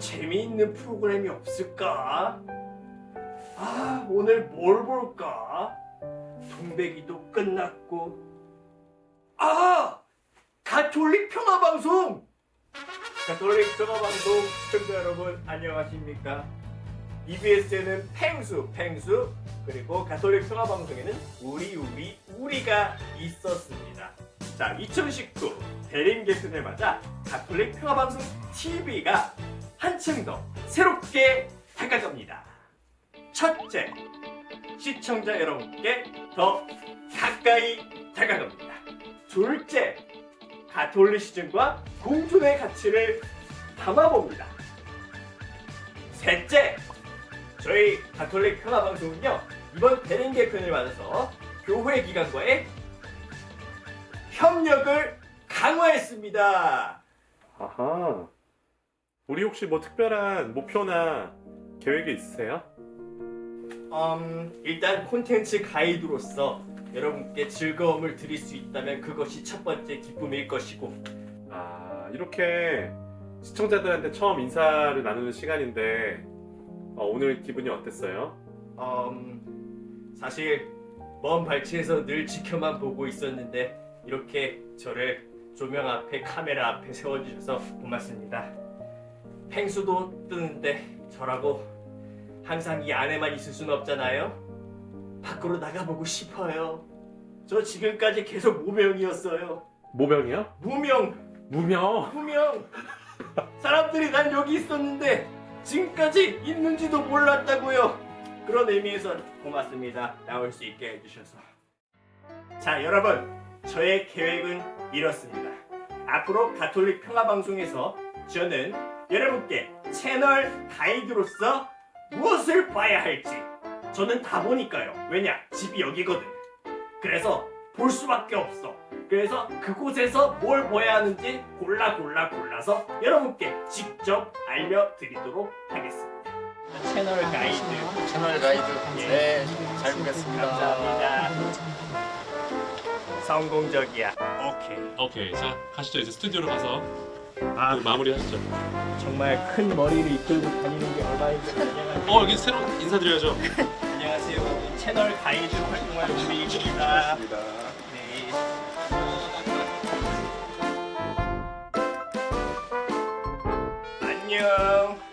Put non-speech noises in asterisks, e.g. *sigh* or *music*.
재미있는 프로그램이 없을까? 아, 오늘 뭘 볼까? 동백이도 끝났고. 아! 가톨릭 평화방송! 가톨릭 평화방송 시청자 여러분, 안녕하십니까? EBS에는 팽수, 팽수, 그리고 가톨릭 평화방송에는 우리, 우리, 우리가 있었습니다. 자, 2019 대림 개편을 맞아 가톨릭 평화방송 TV가 한층 더 새롭게 다가갑니다. 첫째, 시청자 여러분께 더 가까이 다가갑니다. 둘째, 가톨리시즘과 공존의 가치를 담아봅니다. 셋째, 저희 가톨릭 평화방송은요, 이번 대림 개편을 맞아서 교회 기관과의 협력을 강화했습니다. 아하. 우리 혹시 뭐 특별한 목표나 계획이 있으세요? 음, 일단 콘텐츠 가이드로서 여러분께 즐거움을 드릴 수 있다면 그것이 첫 번째 기쁨일 것이고 아, 이렇게 시청자들한테 처음 인사를 나누는 시간인데 어, 오늘 기분이 어땠어요? 음, 사실 먼 발치에서 늘 지켜만 보고 있었는데 이렇게 저를 조명 앞에 카메라 앞에 세워주셔서 고맙습니다. 펭수도 뜨는데 저라고 항상 이 안에만 있을 수는 없잖아요. 밖으로 나가보고 싶어요. 저 지금까지 계속 무명이었어요. 모병이요? 무명, 무명. 무명. 사람들이 난 여기 있었는데 지금까지 있는지도 몰랐다고요. 그런 의미에서 고맙습니다. 나올 수 있게 해주셔서. 자, 여러분, 저의 계획은 이렇습니다. 앞으로 가톨릭 평화방송에서 저는 여러분께 채널 가이드로서 무엇을 봐야 할지 저는 다 보니까요. 왜냐? 집이 여기거든. 그래서 볼 수밖에 없어. 그래서 그곳에서 뭘 봐야 하는지 골라 골라 골라서 여러분께 직접 알려드리도록 하겠습니다. 채널 가이드 채널 가이드 예. 네, 잘 보겠습니다. 감사합니다. 성공적이야. 오케이. 오케이 자 가시죠 이제 스튜디오로 가서 아 마무리 하시죠 정말 큰 머리를 이끌고 다니는 게 얼마나 힘들어요. 어 여기 새로 인사드려야죠 *laughs* 안녕하세요. 채널 가이드 활동할 우리 입니다. 네. 안녕.